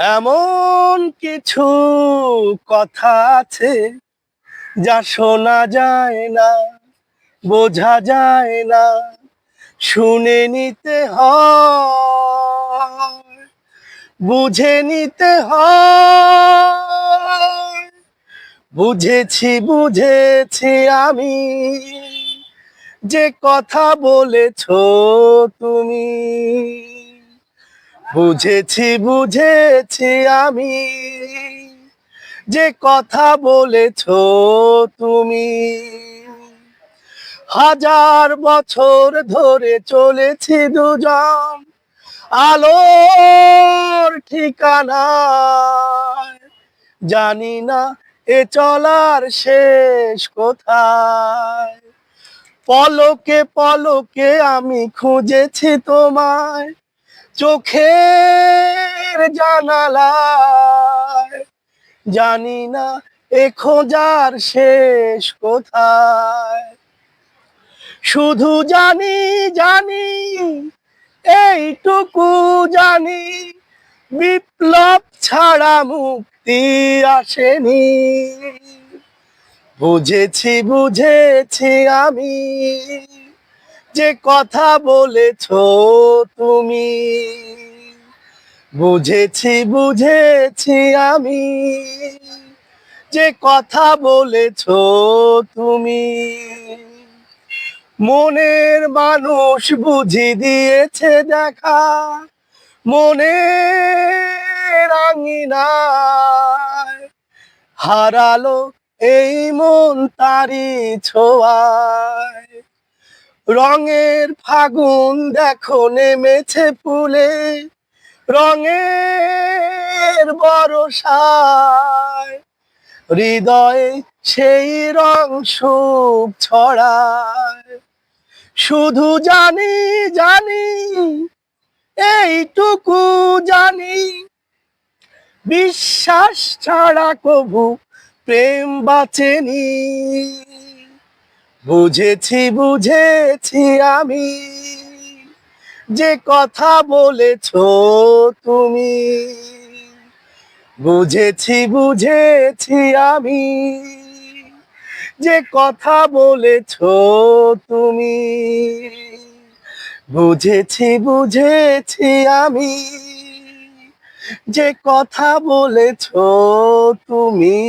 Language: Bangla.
এমন কিছু কথা আছে যা শোনা যায় না, বোঝা যায় না, শুনে নিতে হয়, বুঝে নিতে হয়। বুঝেছি বুঝেছি আমি যে কথা বলেছ তুমি। বুঝেছি বুঝেছি আমি যে কথা বলেছ তুমি। হাজার বছর ধরে চলেছি দুজন আলোর ঠিকানা জানি না এ চলার শেষ কোথায়। পলকে পলকে আমি খুঁজেছি তোমায়। চোখের জানালায়। জানি না এ খোঁজার শেষ কোথায়। শুধু জানি জানি, এইটুকু জানি, বিপ্লব ছাড়া মুক্তি আসেনি। বুঝেছি বুঝেছি আমি। যে কথা বলেছ তুমি। বুঝেছি বুঝেছি আমি। যে কথা বলেছ তুমি। মনের মানুষ বুঝি দিয়েছে দেখা। মনের আঙিনায় হারালো এই মন তারি ছোঁয়ায়। রঙের ফাগুন দেখো নেমেছে ফুলে। রঙের বরসায় হৃদয়ে সেই রং সুখ ছড়ায়। শুধু জানি জানি, এইটুকু জানি, বিশ্বাস ছাড়া কভু প্রেম বাঁচেনি। বুঝেছি বুঝেছি আমি। যে কথা বলেছ তুমি। বুঝেছি বুঝেছি আমি। যে কথা বলেছ তুমি। বুঝেছি বুঝেছি আমি। যে কথা বলেছ তুমি।